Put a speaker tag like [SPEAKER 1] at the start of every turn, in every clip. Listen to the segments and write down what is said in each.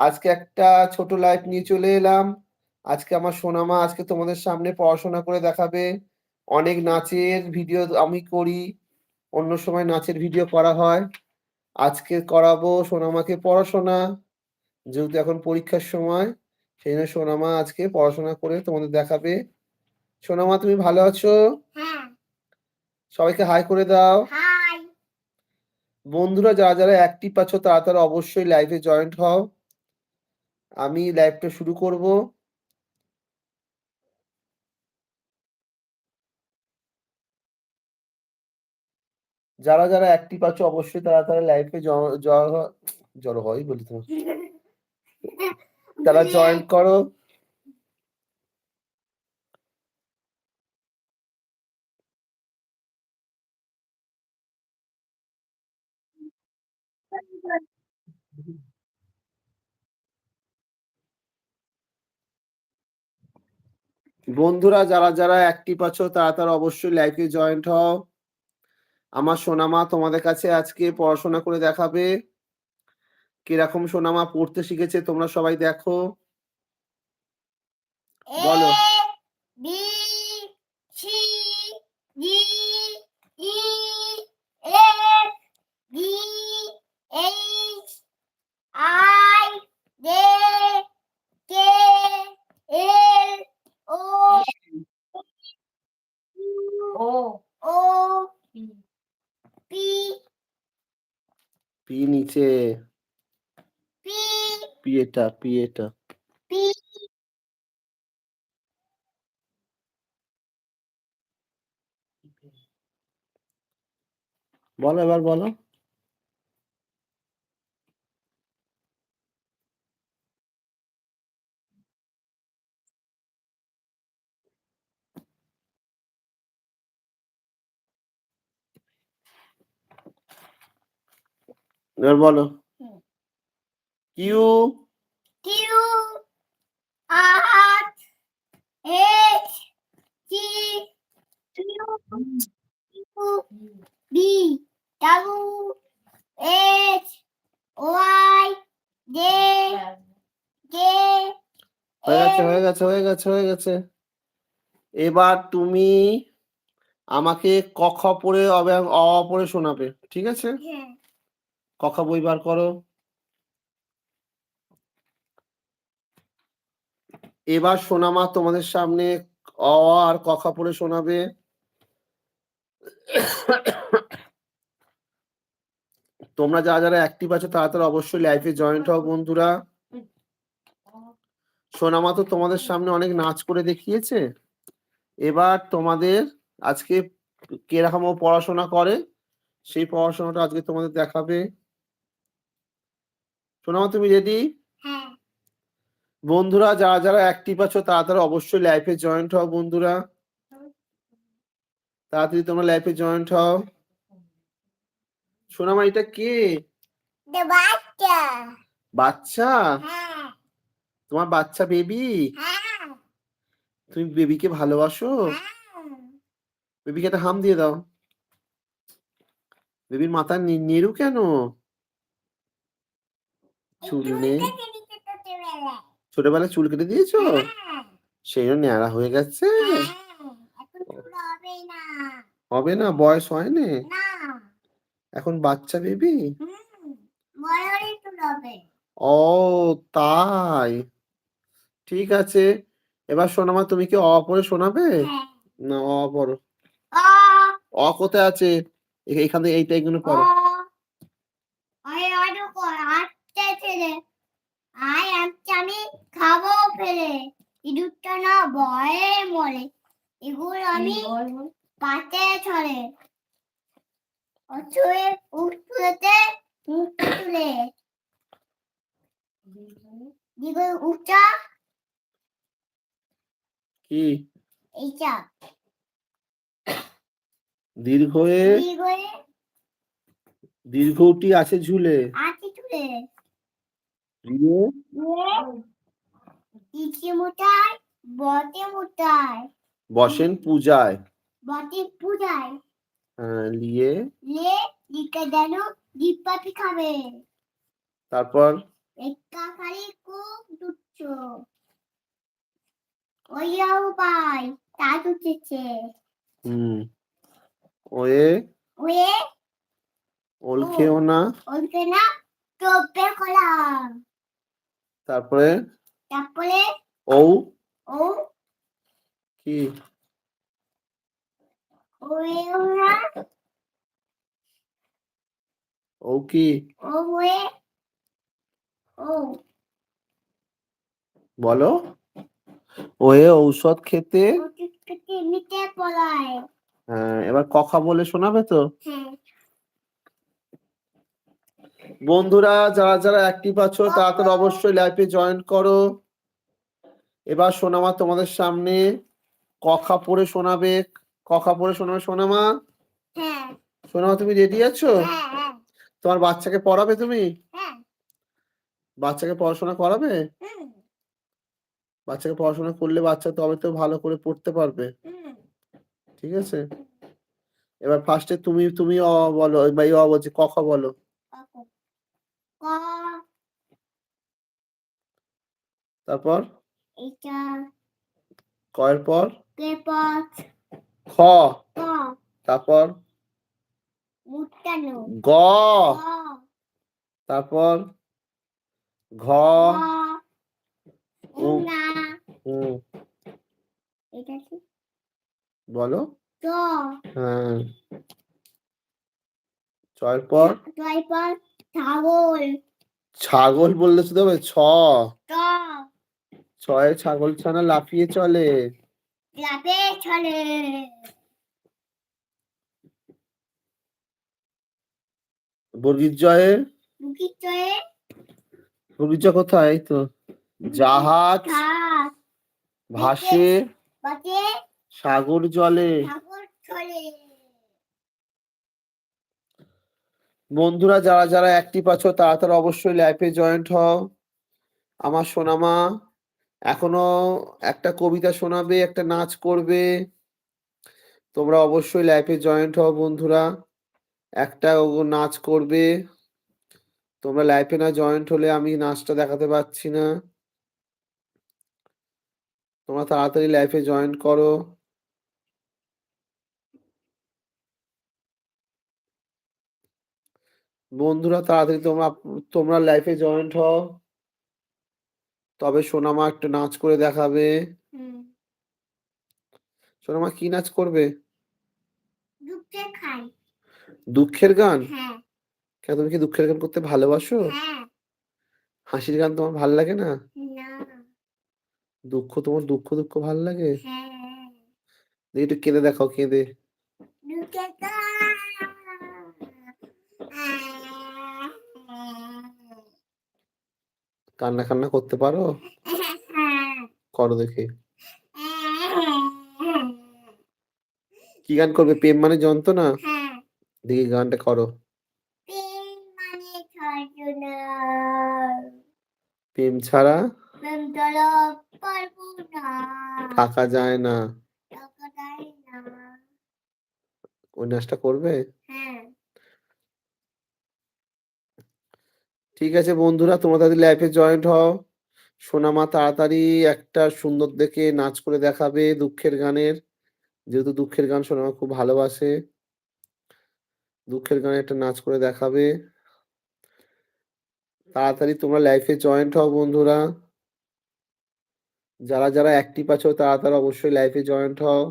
[SPEAKER 1] আজকে একটা ছোট লাইভ নিয়ে চলে এলাম। আজকে আমার সোনামা আজকে তোমাদের সামনে পড়াশোনা করে দেখাবে। অনেক নাচের ভিডিও আমি করি অন্য সময় নাচের ভিডিও করা হয়। আজকে করাবো সোনামাকে পড়াশোনা। যেহেতু এখন পরীক্ষার সময় সেই জন্য সোনামা আজকে পড়াশোনা করে তোমাদের দেখাবে। সোনামা তুমি ভালো আছো?
[SPEAKER 2] হ্যাঁ।
[SPEAKER 1] সবাইকে হাই করে দাও। বন্ধুরা যারা যারা অ্যাক্টিভ আছো তারা তারা অবশ্যই লাইভে জয়েন্ট হও। আমি লাইভটা শুরু করব। যারা যারা অ্যাক্টিভ আছো অবশ্যই তারা তারা লাইভে জড়ো হয় বলি তোমার তারা জয়েন করো। বন্ধুরা, যারা যারা অ্যাক্টিভ আছো, তারা তারা অবশ্যই লাইভে জয়েন্ট হও। আমার সোনামা তোমাদের কাছে আজকে পড়াশোনা করে দেখাবে। কীরকম সোনামা পড়তে শিখেছে তোমরা সবাই দেখো। বলো
[SPEAKER 2] L O O O P
[SPEAKER 3] P
[SPEAKER 2] পিয়েটা P
[SPEAKER 1] P এটা পি এটা
[SPEAKER 2] পি
[SPEAKER 1] বলো এবার বলো। এবার বলো। Q.
[SPEAKER 2] Q. R H. T Q. B. W H. Y. J. K
[SPEAKER 1] হয়ে গেছে হয়ে গেছে হয়ে গেছে হয়ে গেছে। এবার তুমি আমাকে ক খ পড়ে অবে অ পড়ে শোনাবে ঠিক আছে? ক খ বই বার করো। এবার সোনামা তোমাদের সামনে অ আর ক খ পড়ে শোনাবে। তোমরা যারা যারা অ্যাক্টিভ আছো তারা তারা অবশ্যই লাইফে জয়েন্ট হও বন্ধুরা। সোনামা তো তোমাদের সামনে অনেক নাচ করে দেখিয়েছে। এবার তোমাদের আজকে কীরকম পড়াশোনা করে, সেই পড়াশোনাটা আজকে তোমাদের দেখাবে। সোনামা তুমি রেডি
[SPEAKER 2] হ্যাঁ।
[SPEAKER 1] বন্ধুরা যারা যারা অ্যাক্টিভ আছো তারা তারা অবশ্যই লাইফে জয়েন্ট হও বন্ধুরা। তাড়াতাড়ি তোমরা লাইফে জয়েন্ট হও। সোনামা এটা কে?
[SPEAKER 2] বাচ্চা।
[SPEAKER 1] বাচ্চা?
[SPEAKER 2] হ্যাঁ।
[SPEAKER 1] তোমার বাচ্চা বেবি
[SPEAKER 2] হ্যাঁ।
[SPEAKER 1] তুমি বেবিকে ভালোবাসো? বেবিকে একটা হাম দিয়ে দাও। বেবির মাথা নি- নেড়ু কেন? চুল নেই ছোটবেলায় চুল কেটে দিয়েছ? সেই জন্য ন্যাড়া হয়ে গেছে। হবে না। বয়স হয়নি? এখন বাচ্চা বেবি? ও তাই। ঠিক আছে। এবার সোনামা তুমি কি অ পড়ে শোনাবে? না অ পড়ো অ। কোথায় আছে? এখান থেকে এইটা এগুলো পড়ো।
[SPEAKER 2] আমি খাব ফেলে ইঁদুরটা না ভয়ে মরে। এগুলো আমি পাতে ছড়ে। অচুয়ে উঠতে মুখ তুলে। উঠা।
[SPEAKER 1] কি?
[SPEAKER 2] এইটা।
[SPEAKER 1] দীর্ঘ দীর্ঘটি আছে ঝুলে।
[SPEAKER 2] আটি তুলে
[SPEAKER 1] দিয়ে
[SPEAKER 2] ইচি মোটায় বটে মোটায়
[SPEAKER 1] বসেন পূজায়।
[SPEAKER 2] বটে পূজায়
[SPEAKER 1] হ্যাঁ, লিয়ে।
[SPEAKER 2] লে লিখে দেন দীপ খাবে।
[SPEAKER 1] তারপর?
[SPEAKER 2] কাকারি খুব দুচ্ছ। ওইয়াও পাই তা দুচেছে।
[SPEAKER 1] হুম। ওয়ে?
[SPEAKER 2] ওয়ে?
[SPEAKER 1] ওল
[SPEAKER 2] ও।
[SPEAKER 1] খেও না?
[SPEAKER 2] টোপে
[SPEAKER 1] তারপরে
[SPEAKER 2] তারপরে
[SPEAKER 1] ও
[SPEAKER 2] ও
[SPEAKER 1] কি? ও কি?
[SPEAKER 2] ও ও
[SPEAKER 1] বলো। ওয়ে ঔষধ খেতে? হ্যাঁ এবার কথা বলে শোনাবে তো?
[SPEAKER 2] হ্যাঁ।
[SPEAKER 1] বন্ধুরা যারা যারা অ্যাক্টিভ আছো তাড়াতাড়ি অবশ্যই লাইভে জয়েন করো। এবার সোনামা তোমাদের সামনে কখা পড়ে শোনাবে। কখা পড়ে শোনাবে সোনামা?
[SPEAKER 2] হ্যাঁ।
[SPEAKER 1] সোনামা তুমি রেডি আছো?
[SPEAKER 2] হ্যাঁ হ্যাঁ।
[SPEAKER 1] তোমার বাচ্চাকে পড়াবে তুমি? বাচ্চাকে পড়াশোনা করাবে? বাচ্চাকে পড়াশোনা করলে বাচ্চা তবে তো ভালো করে পড়তে পারবে। ঠিক আছে? এবার ফার্স্টে তুমি তুমি অ বলো বা বলছি কখা বলো। তারপর? কয়ের পর? খ। তারপর? গ। তারপর? ঘ। বলো।
[SPEAKER 2] চ
[SPEAKER 1] হ্যাঁ। ছয়ের পর?
[SPEAKER 2] তারপর ছাগল।
[SPEAKER 1] ছাগল বললে শুধু হবে ছ। ছয়ে ছাগল ছানা লাফিয়ে চলে।
[SPEAKER 2] যাবে চলে।
[SPEAKER 1] বর্গির জয়ে? বর্গির জয়? কোথায়? তো। জাহাজ। ভাসে। সাগর জলে।
[SPEAKER 2] ছাগল চলে
[SPEAKER 1] বন্ধুরা, যারা যারা অ্যাক্টিভ আছো তারা তারা অবশ্যই লাইফে জয়েন্ট হও। আমার সোনামা, এখনও একটা কবিতা শোনাবে, একটা নাচ করবে। তোমরা অবশ্যই লাইফে জয়েন্ট হও বন্ধুরা। একটা নাচ করবে। তোমরা লাইফে না জয়েন্ট হলে আমি নাচটা দেখাতে পারছি না। তোমরা তাড়াতাড়ি লাইফে জয়েন করো। বন্ধুরা তাড়াতাড়ি তোমরা তোমরা লাইফে জয়েন্ট হও। তবে সোনামা একটা নাচ করে দেখাবে। সোনামা কি নাচ করবে? দুঃখের গান?
[SPEAKER 2] হ্যাঁ।
[SPEAKER 1] কেন তুমি কি দুঃখের গান করতে ভালোবাসো?
[SPEAKER 2] হ্যাঁ।
[SPEAKER 1] হাসির গান তোমার ভালো লাগে না? দুঃখ তোমার দুঃখ দুঃখ ভালো লাগে?
[SPEAKER 2] হ্যাঁ।
[SPEAKER 1] দেখি একটু কেঁদে দেখাও কেঁদে। কান্না কান্না করতে পারো? করো দেখি। কি গান করবে? প্রেম মানে যন্ত্রণা? দেখি গানটা করো।
[SPEAKER 2] প্রেম
[SPEAKER 1] ছাড়া থাকা যায় না।
[SPEAKER 2] না।
[SPEAKER 1] ওই নাচটা করবে
[SPEAKER 2] হ্যাঁ
[SPEAKER 1] ঠিক আছে বন্ধুরা, তোমরা তাদের লাইফে জয়েন্ট হও। সোনামা তাড়াতাড়ি একটা সুন্দর দেখে নাচ করে দেখাবে দুঃখের গানের। যেহেতু দুঃখের গান সোনামা খুব ভালোবাসে, দুঃখের গানে একটা নাচ করে দেখাবে। তাড়াতাড়ি তোমরা লাইফে জয়েন্ট হও বন্ধুরা। যারা যারা অ্যাক্টিভ আছো তারা তারা অবশ্যই লাইফে জয়েন্ট হও।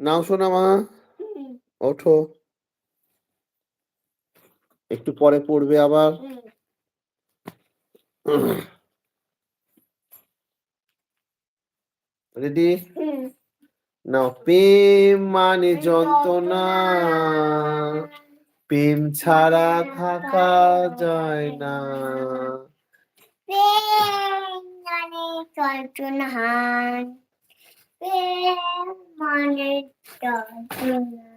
[SPEAKER 1] নাও সোনামা
[SPEAKER 2] হুম,
[SPEAKER 1] ওঠো। একটু পরে পড়বে আবার। রেডি। নাও প্রেম মানে যন্ত্রণা। প্রেম ছাড়া থাকা যায় না।
[SPEAKER 2] প্রেম মানে যন্ত্রণা। মানে যন্ত্রণা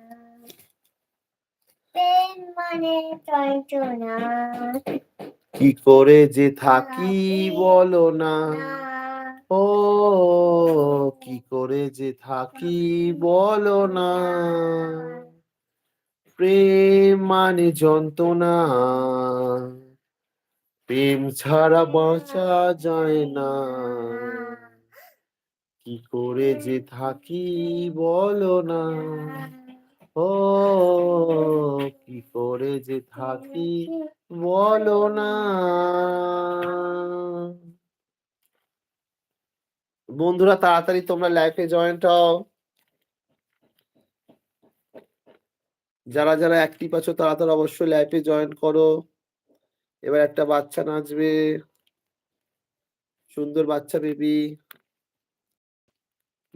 [SPEAKER 2] প্রেম মানে যন্ত্রণা
[SPEAKER 1] কি করে যে থাকি বলো না।
[SPEAKER 2] ও
[SPEAKER 1] কি করে যে থাকি বলো না। প্রেম মানে যন্ত্রণা। প্রেম ছাড়া বাঁচা যায় না। কি করে যে থাকি বলো না? ও, কি করে যে থাকি বলো না? বন্ধুরা, তাড়াতাড়ি তোমরা লাইফে জয়েন্ট হও। যারা যারা অ্যাক্টিভ আছো তারা অবশ্যই লাইফে জয়েন করো। এবার একটা বাচ্চা নাচবে। সুন্দর বাচ্চা বেবি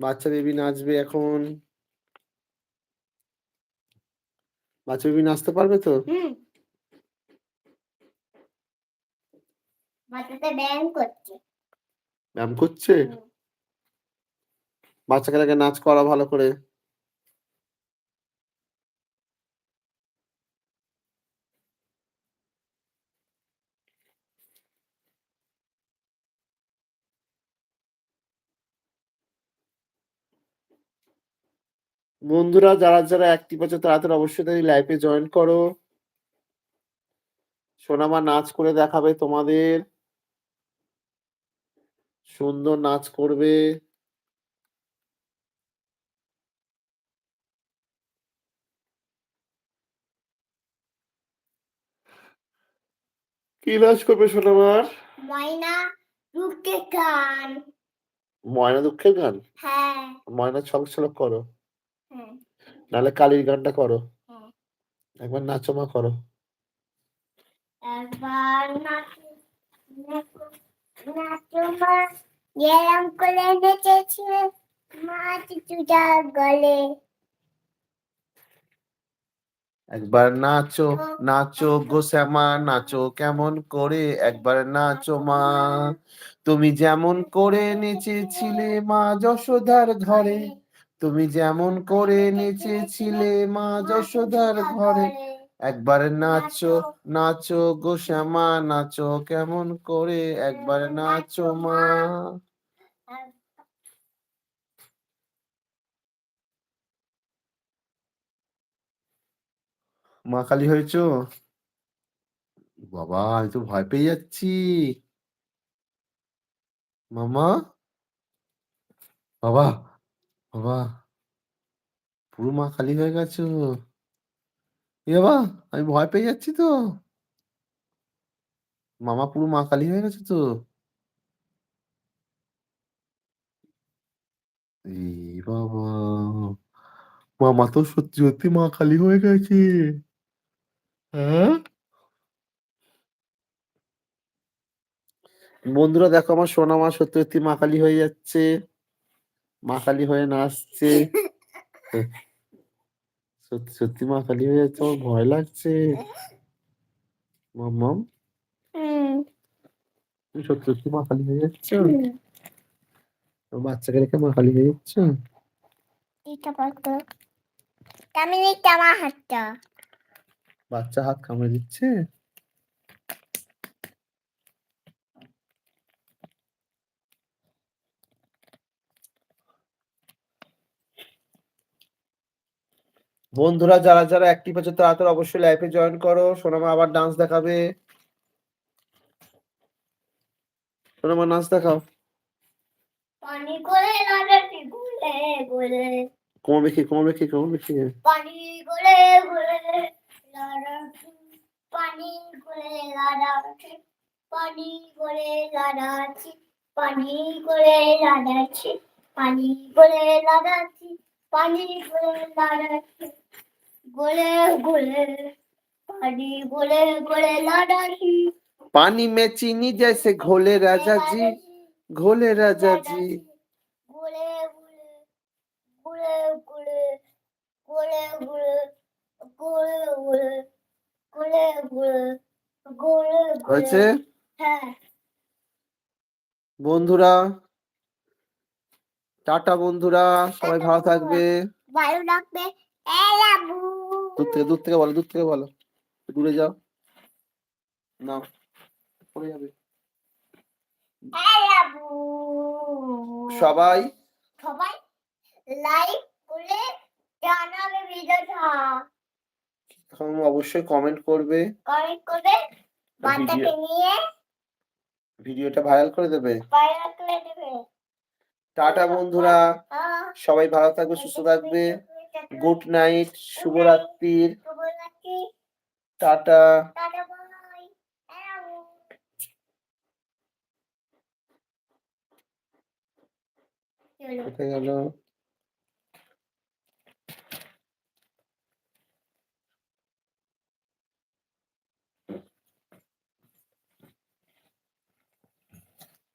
[SPEAKER 1] বাচ্চা বেবি নাচবে এখন। বাচ্চা বেবি নাচতে পারবে তো?
[SPEAKER 2] ব্যায়াম করছে।
[SPEAKER 1] ব্যায়াম করছে?
[SPEAKER 2] হুম।
[SPEAKER 1] বাচ্চাকে নাচ করা ভালো করে। বন্ধুরা যারা যারা অ্যাক্টিভ আছে তারা তারা অবশ্যই তাদের লাইফে জয়েন করো। সোনামা নাচ করে দেখাবে তোমাদের। সুন্দর নাচ করবে। কি নাচ করবে সোনামার
[SPEAKER 2] ময়না রুকে গান।
[SPEAKER 1] ময়না দুঃখের গান?
[SPEAKER 2] হ্যাঁ।
[SPEAKER 1] ময়না ছলক ছলক করো। নাহলে কালির গানটা করো। একবার নাচো মা করো।
[SPEAKER 2] একবার নাচো নাচো নাচো মা এরম করে নেচেছে মাছ চুটা গলে।
[SPEAKER 1] একবার নাচো নাচো গো শ্যামা নাচো কেমন করে? একবার নাচো মা তুমি যেমন করে নেচেছিলে মা যশোদার ঘরে। তুমি যেমন করে নেচেছিলে মা যশোদার ঘরে, একবার নাচো নাচো গো শ্যামা, নাচো কেমন করে, একবার নাচো মা। মা কালী হয়েছো? বাবা, আমি তো ভয় পেয়ে যাচ্ছি। মামা? বাবা বাবা পুরো মা কালী হয়ে গেছো এ বাবা, আমি ভয় পেয়ে যাচ্ছি তো। মামা পুরো মা কালী হয়ে গেছে তো। এই বাবা, মামা তো সত্যি সত্যি মা কালী হয়ে গেছে। হ্যাঁ? বন্ধুরা দেখো আমার সোনা মা সত্যি সত্যি মা কালী হয়ে যাচ্ছে। মা কালী হয়ে নাচছে। সত্যি সত্যি মা কালী হয়ে যাচ্ছে আমার ভয় লাগছে। মাম্মাম
[SPEAKER 2] হুম।
[SPEAKER 1] তুমি সত্যি সত্যি মা কালী হয়ে যাচ্ছ? বাচ্চাকে রেখে মা কালী হয়ে যাচ্ছ? বাচ্চা হাত কামড়ে দিচ্ছে? বন্ধুরা যারা যারা অ্যাক্টিভ আছে তারা তারা অবশ্যই লাইফে জয়েন করো। সোনামা আবার ডান্স দেখাবে। সোনামা নাচ দেখাও।
[SPEAKER 2] পানি করে লাগাতে গুলে গুলে।
[SPEAKER 1] কোমর বেঁকে কোমর বেঁকে কোমর বেঁকে
[SPEAKER 2] পানি করে গুলে পানি করে লাগাতে পানি করে লাগাচ্ছি পানি করে লাগাচ্ছি পানি করে লাগাচ্ছি পানি করে লাগাচ্ছি গোলে গোলে পানি গোলে গোলে লাগাচ্ছি
[SPEAKER 1] पानी में चीनी जैसे घोले राजा जी घोले राजा जी
[SPEAKER 2] গোলে গোলে গোলে গোলে গোলে গোলে গোলে গোলে গোলে গোলে
[SPEAKER 1] হয়েছে
[SPEAKER 2] হ্যাঁ
[SPEAKER 1] বন্ধুরা টাটা বন্ধুরা সবাই ভালো থাকবে
[SPEAKER 2] ভালো লাগবে এলাবু
[SPEAKER 1] দূর থেকে দূর থেকে বলো দূর থেকে বলো। দূরে যাও। না পড়ে যাবে। সবাই।
[SPEAKER 2] সবাই লাইক করে জানাবে ভিডিওটা।
[SPEAKER 1] এখন অবশ্যই কমেন্ট করবে।
[SPEAKER 2] কমেন্ট করে বাচ্চাকে নিয়ে
[SPEAKER 1] ভিডিওটা ভাইরাল করে দেবে।
[SPEAKER 2] বাইরে করে দেবে।
[SPEAKER 1] টাটা বন্ধুরা।
[SPEAKER 2] হ্যাঁ।
[SPEAKER 1] সবাই ভালো থাকবে সুস্থ থাকবে। গুড নাইট শুভরাত্রির টাটা গেল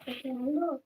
[SPEAKER 2] চলো